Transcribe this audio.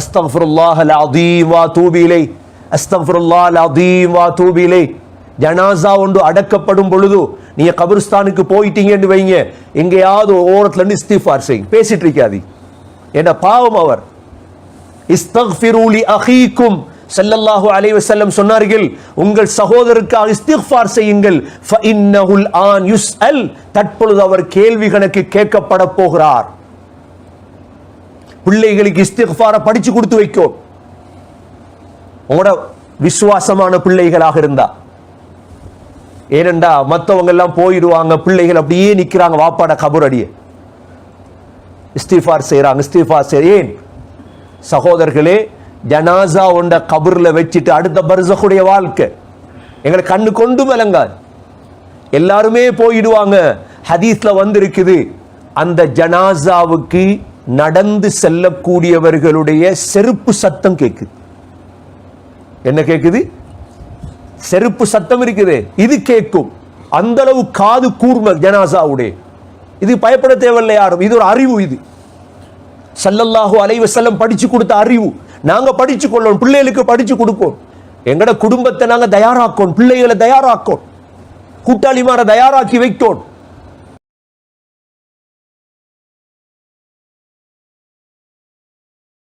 அஸ்தக்ஃபிருல்லாஹ் அல் அதீம் வா தூபிலை அஸ்தக்ஃபிருல்லாஹ் அல் அதீம் வா தூபிலை ஜனாசா ஒன்று அடக்கப்படும் பொழுது நீங்க கபிரிஸ்தானுக்கு போயிட்டீங்கன்னு வைங்க. எங்கேயாவது ஓரத்துல இருந்து இஸ்திஃபார் செய்யுங்க. பேசிட்டு இருக்காதி. என்ன பாவம் அவர். இஸ்தக்ஃபிருலி அஹீக்கும். செல்லல்லாஹு அலைவ செல்லம் சொன்னார்கள் உங்கள் சகோதரருக்காக இஸ்திஃபார் செய்யுங்கள். ஃபஇன்னஹுல் ஆன் யுஸ்அல். தற்பொழுது அவர் கேள்வி கணக்கு கேட்கப்பட போகிறார். பிள்ளைகளுக்கு இஸ்திஃபார படிச்சு கொடுத்து வைக்கும் உங்களோட விசுவாசமான பிள்ளைகளாக இருந்தா. ஏனண்டா மத்தவங்க எல்லாம் போயிடுவாங்க பிள்ளைகள் அப்படியே நிக்கிறாங்க வாப்பாட கபூர் அடியே. இஸ்திஃபார் செய்றாங்க இஸ்திஃபார் செய்ய ஏன்? சகோதரர்களே ஜனாசா உண்ட கபூரில் வச்சுட்டு அடுத்த பர்சகுடைய வாழ்க்கை. எங்களை கண்ணு கொண்டு விளங்காது. எல்லாருமே போயிடுவாங்க. ஹதீஸ்ல வந்திருக்குது. அந்த ஜனாசாவுக்கு நடந்து செல்லக்கூடியவர்களுடைய செருப்பு சத்தம் கேட்குது. என்ன கேட்குது? செருப்பு சத்தம் இருக்குது. இது கேட்கும். அந்த அளவு காது கூர்ம ஜனாசாவுடைய. இது பயப்பட தேவையில்லை யாரும். இது ஒரு அறிவு இது. சல்லல்லாஹு அலைவ செல்லம் படிச்சு கொடுத்த அறிவு. நாங்க படிச்சு கொள்ளோம் பிள்ளைகளுக்கு படிச்சு கொடுப்போம். எங்கட குடும்பத்தை நாங்க தயாராக்கோம். பிள்ளைகளை தயாராக்கோம். கூட்டாளிமாரை தயாராக்கி வைத்தோம்